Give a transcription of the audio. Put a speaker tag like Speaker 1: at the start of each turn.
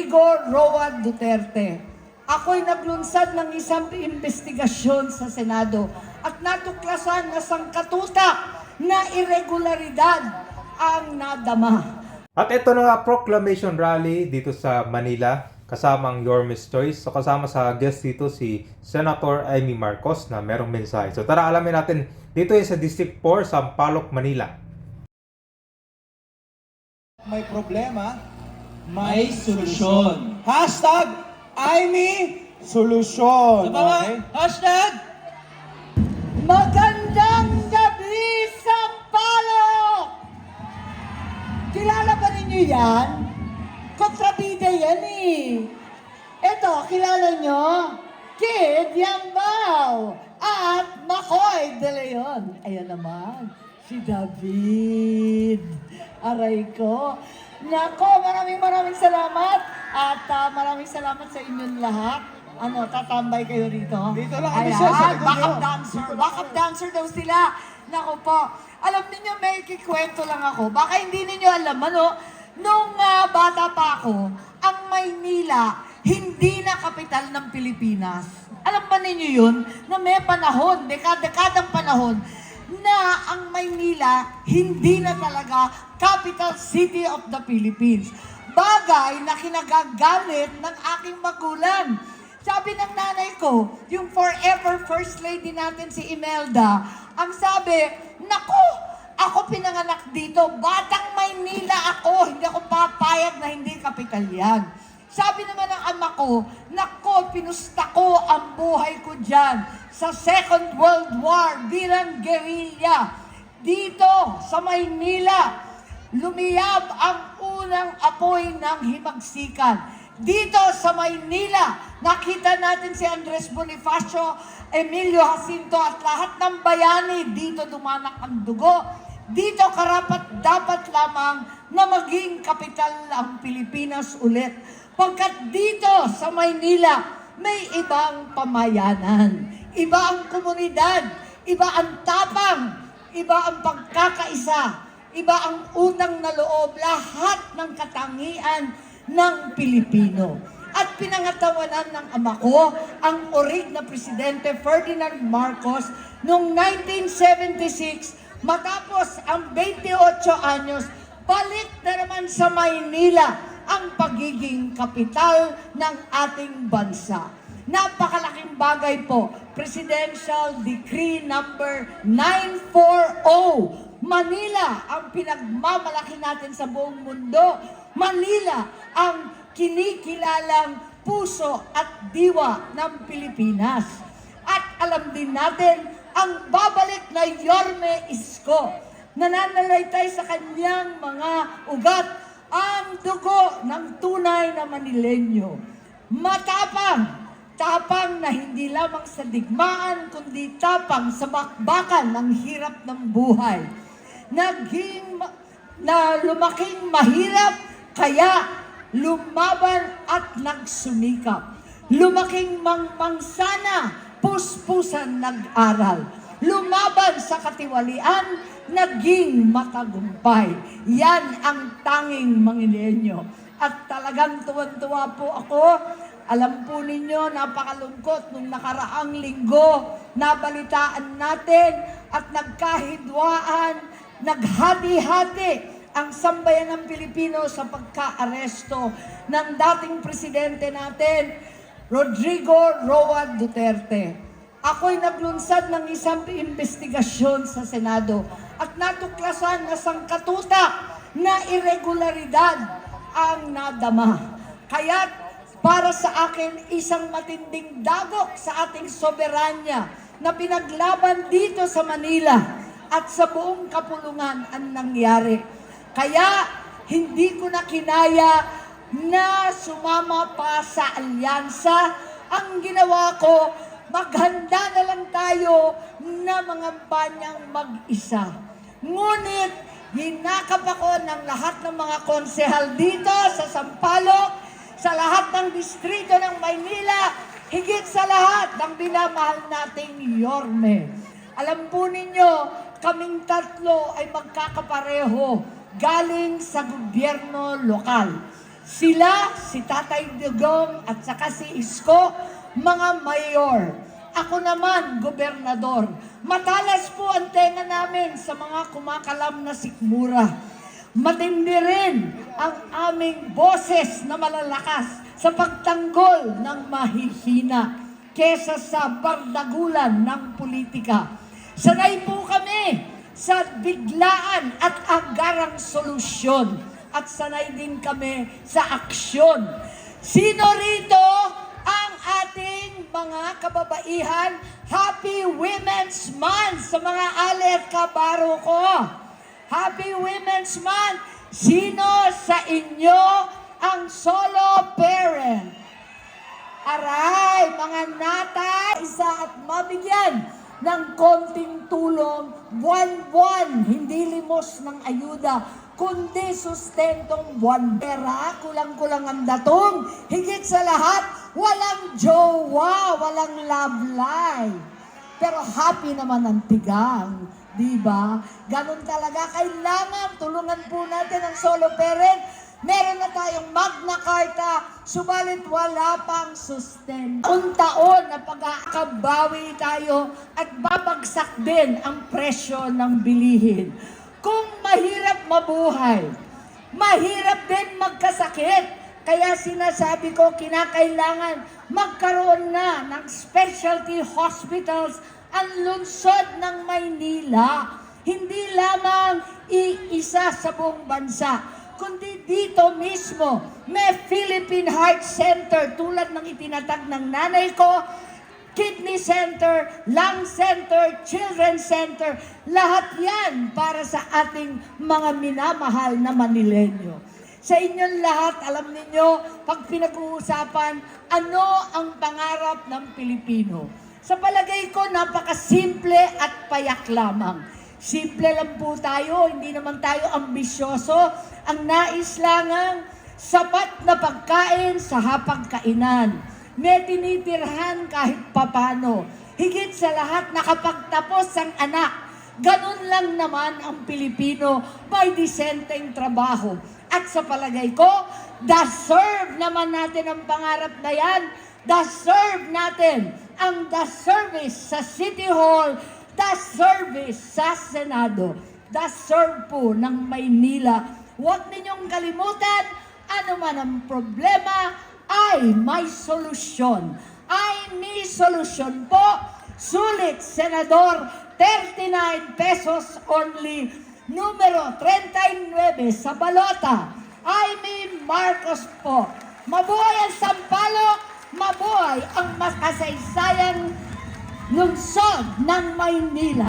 Speaker 1: Rodrigo Roa Duterte. Ako'y naglunsad ng isang investigasyon sa Senado at natuklasan na sangkatutak na irregularidad ang nadama.
Speaker 2: At ito na nga proclamation rally dito sa Manila kasama ang Yormes Choice. So kasama sa guest dito si Senator Amy Marcos na merong mensahe. So tara alamin natin dito yung sa District 4 sa Palok, Manila.
Speaker 3: may problema,
Speaker 4: May solusyon.
Speaker 3: Hashtag Amy Solusyon.
Speaker 4: Sa mga
Speaker 3: Okay?
Speaker 4: hashtag
Speaker 1: Magandang gabi sa Palok! Kilala ba ninyo yan? Kontrabida yan eh. Eto, kilala nyo? Kid Yambao at Makoy De Leon. Ayan naman, si David. Aray ko. Nako, maraming maraming salamat. At ah, maraming salamat sa inyong lahat. Ano, tatambay kayo rito?
Speaker 3: Dito lang kami,
Speaker 1: Ayan,
Speaker 3: sa likod
Speaker 1: backup dancer. Backup dancer daw sila. Nako po. Alam niyo may kikwento lang ako. Baka hindi niyo alam, ano? Nung ah, bata pa ako, ang Maynila, hindi na kapital ng Pilipinas. Alam ba ninyo yun? Na may panahon, dekada-dekadang panahon, na ang Maynila hindi na talaga capital city of the Philippines. Bagay na kinagagalit ng aking magulang. Sabi ng nanay ko, yung forever first lady natin si Imelda, ang sabi, Naku, ako pinanganak dito, batang Maynila ako, hindi ako papayag na hindi kapital yan. Sabi naman ng ama ko, Nako, pinusta ko ang buhay ko dyan sa Second World War bilang guerrilla. Dito sa Maynila, lumiyab ang unang apoy ng himagsikan. Dito sa Maynila, nakita natin si Andres Bonifacio, Emilio Jacinto at lahat ng bayani. Dito dumanak ang dugo. Dito karapat dapat lamang na maging kapital ang Pilipinas ulit. Pagkat dito sa Maynila, may ibang pamayanan. Iba ang komunidad. Iba ang tapang. Iba ang pagkakaisa. Iba ang utang na loob. Lahat ng katangian ng Pilipino. At pinangatawanan ng ama ko ang orig na Presidente Ferdinand Marcos noong 1976 matapos ang 28 anyos balik na naman sa Maynila ang pagiging kapital ng ating bansa. Napakalaking bagay po, Presidential Decree number 940. Manila ang pinagmamalaki natin sa buong mundo. Manila ang kinikilalang puso at diwa ng Pilipinas. At alam din natin ang babalik na Yorme Isko. Nananalaytay sa kanyang mga ugat ang dugo ng tunay na Manilenyo. Matapang, tapang na hindi lamang sa digmaan, kundi tapang sa bakbakan ng hirap ng buhay. Naging, na lumaking mahirap, kaya lumaban at nagsumikap. Lumaking mangmangsana, puspusan nag-aral. Lumaban sa katiwalian, naging matagumpay. Yan ang tanging Mangilenyo. At talagang tuwan-tuwa po ako. Alam po ninyo, napakalungkot nung nakaraang linggo, nabalitaan natin at nagkahidwaan, naghati-hati ang sambayan ng Pilipino sa pagka-aresto ng dating presidente natin, Rodrigo Roa Duterte. Ako'y naglunsad ng isang investigasyon sa Senado at natuklasan na sangkatutak na irregularidad ang nadama. Kaya para sa akin, isang matinding dagok sa ating soberanya na pinaglaban dito sa Manila at sa buong kapulungan ang nangyari. Kaya hindi ko na kinaya na sumama pa sa alyansa. Ang ginawa ko, maghanda na lang tayo na mga banyang mag-isa. Ngunit, hinakap ako ng lahat ng mga konsehal dito sa Sampaloc, sa lahat ng distrito ng Maynila, higit sa lahat ng binamahal nating Yorme. Alam po ninyo, kaming tatlo ay magkakapareho galing sa gobyerno lokal. Sila, si Tatay Dugong at saka si Isko, mga mayor. Ako naman, gobernador. Matalas po ang tenga namin sa mga kumakalam na sikmura. Matindi rin ang aming boses na malalakas sa pagtanggol ng mahihina kesa sa bardagulan ng politika. Sanay po kami sa biglaan at agarang solusyon at sanay din kami sa aksyon. Sino rito ang ating mga kababaihan? Happy Women's Month sa mga ale at kabaro ko. Happy Women's Month! Sino sa inyo ang solo parent? Aray, mga nata, isa at mabigyan ng konting tulong, buwan-buwan, hindi limos ng ayuda, kundi sustentong buwan. Pera, kulang-kulang ang datong, higit sa lahat, walang jowa, walang love life. Pero happy naman ang tigang. Di ba? Ganun talaga. Kailangan tulungan po natin ang solo parent. Meron na tayong Magna Carta, subalit wala pang sustain. Taon-taon na pag-aakabawi tayo at babagsak din ang presyo ng bilihin. Kung mahirap mabuhay, mahirap din magkasakit. Kaya sinasabi ko, kinakailangan magkaroon na ng specialty hospitals ang lungsod ng Maynila. Hindi lamang iisa sa buong bansa, kundi dito mismo may Philippine Heart Center tulad ng itinatag ng nanay ko, Kidney Center, Lung Center, Children's Center, lahat yan para sa ating mga minamahal na Manilenyo. Sa inyong lahat, alam ninyo, pag pinag-uusapan, ano ang pangarap ng Pilipino? Sa palagay ko, napakasimple at payak lamang. Simple lang po tayo, hindi naman tayo ambisyoso. Ang nais lang ang sapat na pagkain sa hapagkainan. May tinitirhan kahit papano. Higit sa lahat, nakapagtapos ang anak. Ganun lang naman ang Pilipino, may disenteng trabaho. At sa palagay ko, deserve naman natin ang pangarap na yan. Deserve natin ang the service sa City Hall, the service sa Senado, the serve po ng Maynila. Huwag ninyong kalimutan, ano man ang problema, ay may solusyon. Ay may solusyon po. Sulit, Senador, 39 pesos only. Numero 39 sa balota. Ay may Marcos po. Mabuhay ang Sampaloc, mabuhay ang makasaysayang lungsod ng Maynila.